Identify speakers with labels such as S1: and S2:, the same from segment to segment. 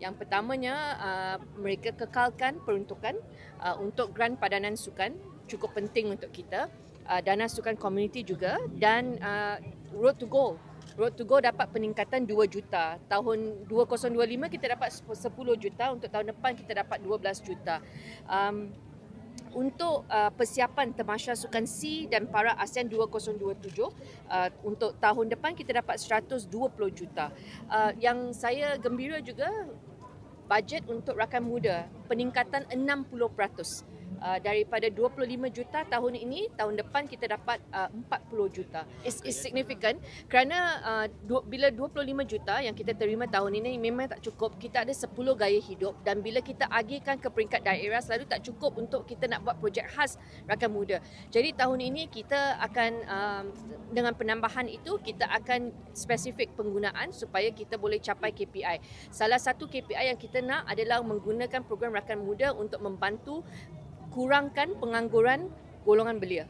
S1: Yang pertamanya uh, mereka kekalkan peruntukan uh, untuk grant padanan sukan cukup penting untuk kita. Uh, dana sukan komuniti juga dan uh, road to go. Road to go dapat peningkatan 2 juta. Tahun 2025 kita dapat 10 juta, untuk tahun depan kita dapat 12 juta. Um, untuk uh, persiapan Temasya Sukan C dan Para ASEAN 2027 uh, untuk tahun depan kita dapat 120 juta. Uh, yang saya gembira juga bajet untuk rakan muda peningkatan 60%. Uh, daripada 25 juta tahun ini tahun depan kita dapat uh, 40 juta. It's, it's significant kerana uh, bila 25 juta yang kita terima tahun ini memang tak cukup. Kita ada 10 gaya hidup dan bila kita agihkan ke peringkat daerah selalu tak cukup untuk kita nak buat projek khas rakan muda. Jadi tahun ini kita akan um, dengan penambahan itu kita akan spesifik penggunaan supaya kita boleh capai KPI. Salah satu KPI yang kita nak adalah menggunakan program rakan muda untuk membantu kurangkan pengangguran golongan belia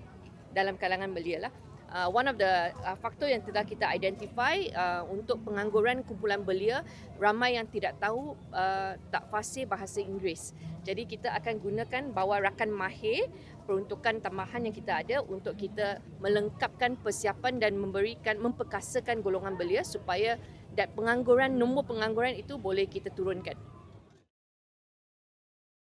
S1: dalam kalangan belia lah. Uh, one of the uh, faktor yang telah kita identify uh, untuk pengangguran kumpulan belia ramai yang tidak tahu uh, tak fasih bahasa Inggeris. Jadi kita akan gunakan bawa rakan mahir peruntukan tambahan yang kita ada untuk kita melengkapkan persiapan dan memberikan memperkasakan golongan belia supaya dan pengangguran nombor pengangguran itu boleh kita turunkan.